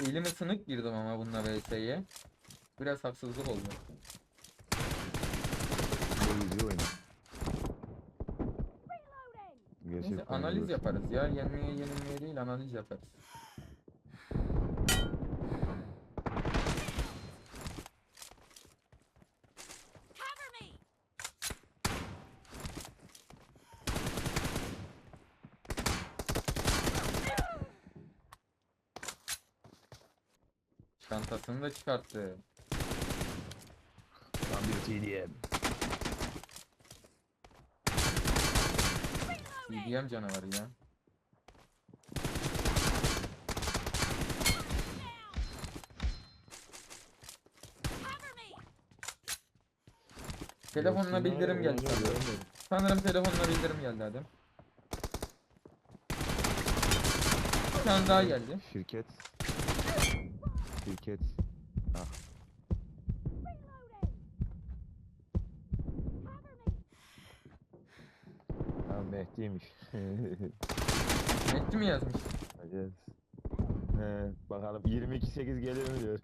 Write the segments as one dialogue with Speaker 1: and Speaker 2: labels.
Speaker 1: Elime sınık girdim ama bununla VS'ye. Biraz haksızlık oldu. Neyse analiz yaparız ya. Yenmeye yenilmeye değil analiz yaparız. Çantasını da çıkarttı.
Speaker 2: Tam bir TDM.
Speaker 1: CDM canavarı ya. Telefonuna bildirim geldi sanırım. Sanırım telefonuna bildirim geldi hadi. Bir tane daha geldi.
Speaker 2: Şirket. Şirket. Ah. Ha Mehdi'ymiş.
Speaker 1: Metti mi yazmış?
Speaker 2: Bakacağız. He, bakalım 22.8 gelir mi diyor.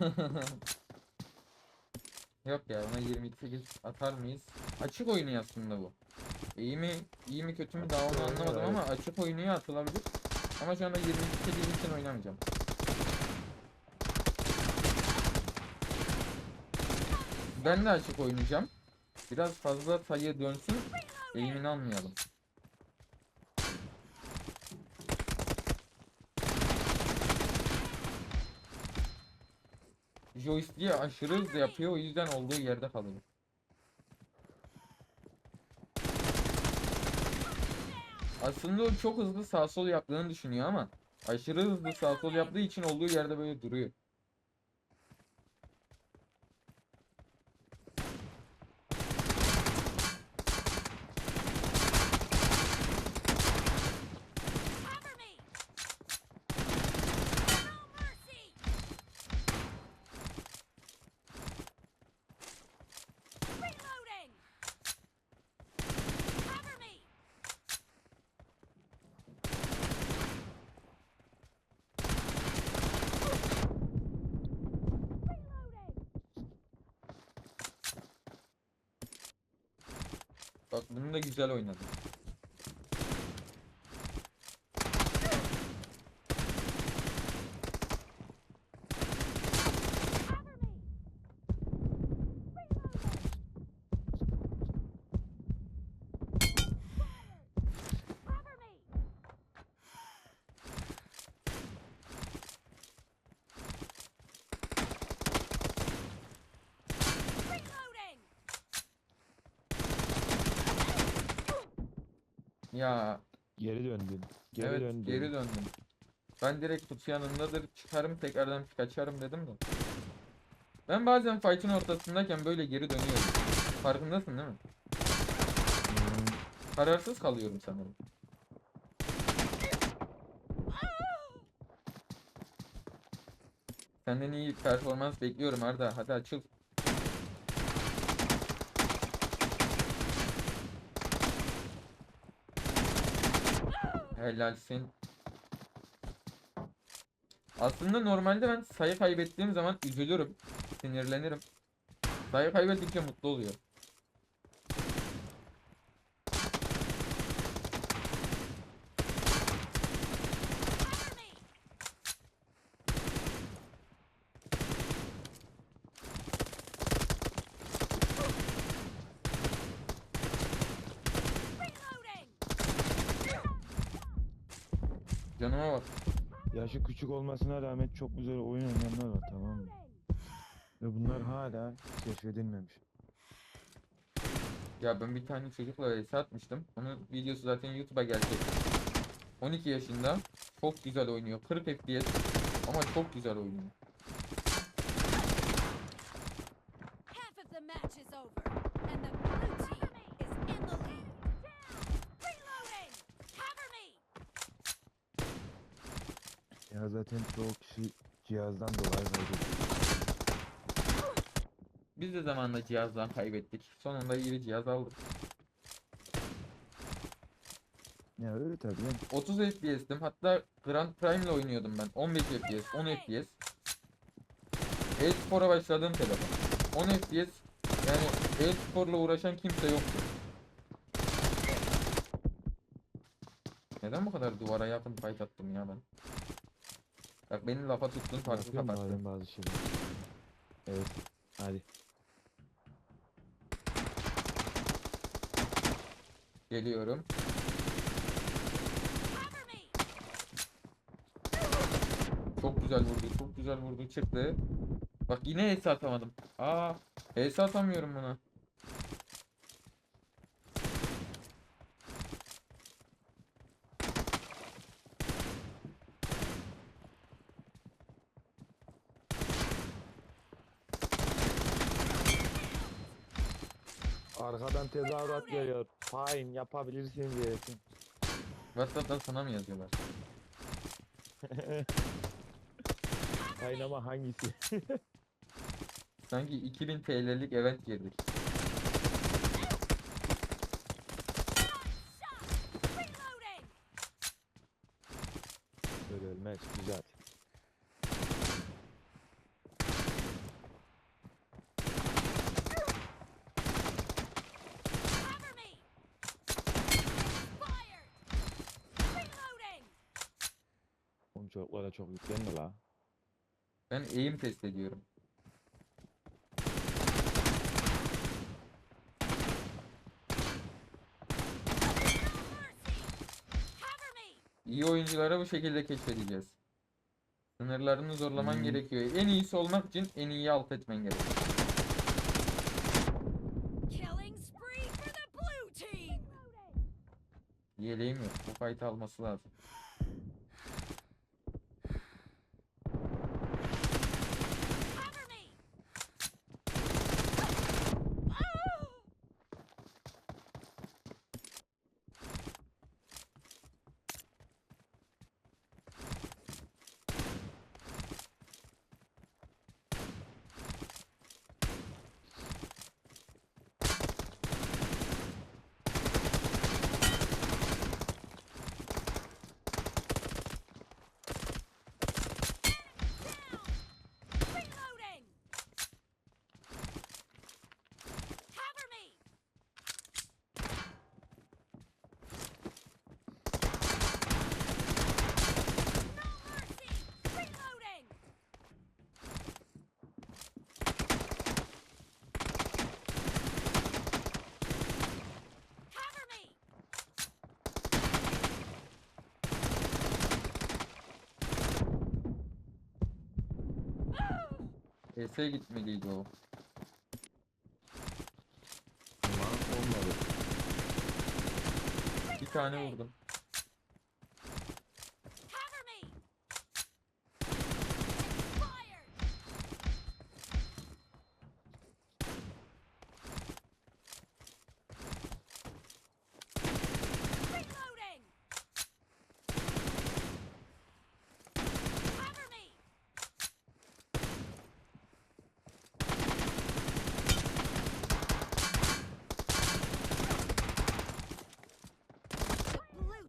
Speaker 1: Yok ya ona 28 atar mıyız? Açık oyunu aslında bu. İyi mi, iyi mi kötü mü daha onu anlamadım ama açık oynuya atılabilir. Ama şu anda 28 için oynamayacağım. Ben de açık oynayacağım. Biraz fazla sayı dönsün. Eğimini almayalım. Joystick'i aşırı hızlı yapıyor o yüzden olduğu yerde kalıyor. Aslında o çok hızlı sağ sol yaptığını düşünüyor ama aşırı hızlı sağ sol yaptığı için olduğu yerde böyle duruyor. Bak bunu da güzel oynadı. Ya
Speaker 2: Geri döndün. Geri
Speaker 1: evet
Speaker 2: döndün.
Speaker 1: geri döndüm. Ben direkt kutu yanındadır çıkarım tekrardan kaçarım dedim de. Ben bazen fight'ın ortasındayken böyle geri dönüyorum. Farkındasın değil mi?
Speaker 2: Hmm,
Speaker 1: Kararsız kalıyorum sanırım. Senden iyi performans bekliyorum Arda. Hadi açıl. Helalsin. Aslında normalde ben sayı kaybettiğim zaman üzülürüm. Sinirlenirim. Sayı kaybettikçe mutlu oluyor. Canıma bak.
Speaker 2: Yaşı küçük olmasına rağmen çok güzel oyun oynayanlar var tamam mı? Ve bunlar hala keşfedilmemiş.
Speaker 1: Ya ben bir tane çocukla vs atmıştım. Onun videosu zaten YouTube'a gelecek. 12 yaşında. Çok güzel oynuyor. 40 FPS. Ama çok güzel oynuyor.
Speaker 2: Zaten çoğu kişi cihazdan dolayı kaybediyor.
Speaker 1: Biz de zamanında cihazdan kaybettik. Sonunda iyi bir cihaz aldık.
Speaker 2: Ya öyle tabii lan.
Speaker 1: 30 FPS'tim. Hatta Grand Prime ile oynuyordum ben. 15 FPS, 10 FPS. E-spor'a başladığım telefon. 10 FPS. Yani e-sporla uğraşan kimse yoktu. Neden bu kadar duvara yakın fight attım ya ben? Bak benim lafa tuttun farkı
Speaker 2: Yapıyorum bazen bazı şeyler. Evet. Hadi.
Speaker 1: Geliyorum. Çok güzel vurdu. Çok güzel vurdu. Çıktı. Bak yine HS atamadım. Aa, HS atamıyorum buna.
Speaker 2: Arkadan tezahürat geliyor. Fine yapabilirsin diyesin.
Speaker 1: WhatsApp'tan sana mı yazıyorlar?
Speaker 2: Fine ama hangisi?
Speaker 1: Sanki 2000 TL'lik event girdik.
Speaker 2: Çocuklara çok yüklenme la.
Speaker 1: Ben eğim test ediyorum. İyi oyuncuları bu şekilde keşfedeceğiz. Sınırlarını zorlaman
Speaker 2: Hmm.
Speaker 1: gerekiyor. En iyisi olmak için en iyiyi alt etmen gerekiyor. Yeleğim yok. Bu fight'ı alması lazım. PS gitmeliydi o.
Speaker 2: Olmadı.
Speaker 1: Bir tane vurdum.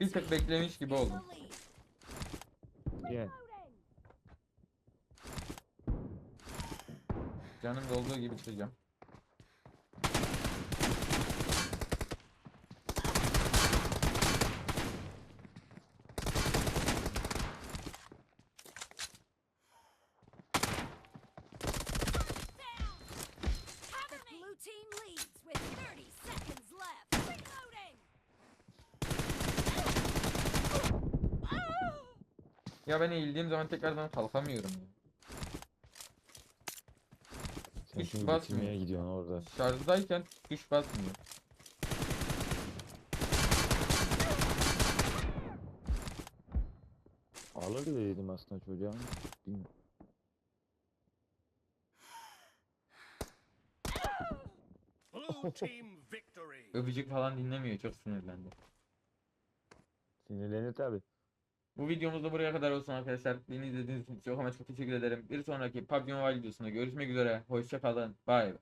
Speaker 1: Bir tık
Speaker 3: team
Speaker 1: beklemiş gibi oldum.
Speaker 2: Gel.
Speaker 1: Canım dolduğu gibi çıkacağım. Ya ben eğildiğim zaman tekrardan kalkamıyorum ya.
Speaker 2: Sen
Speaker 1: Hiç
Speaker 2: şimdi
Speaker 1: basmıyor.
Speaker 2: bitirmeye gidiyorsun orada.
Speaker 1: Şarjdayken tuş basmıyor.
Speaker 2: Alır dedim aslında çocuğa. Bilmiyorum.
Speaker 4: Blue team victory.
Speaker 1: Öpücük falan dinlemiyor. Çok sinirlendi.
Speaker 2: Sinirlenir tabi.
Speaker 1: Bu videomuz da buraya kadar olsun arkadaşlar. Beni izlediğiniz için çok ama çok teşekkür ederim. Bir sonraki PUBG Mobile videosunda görüşmek üzere. Hoşça kalın. Bye.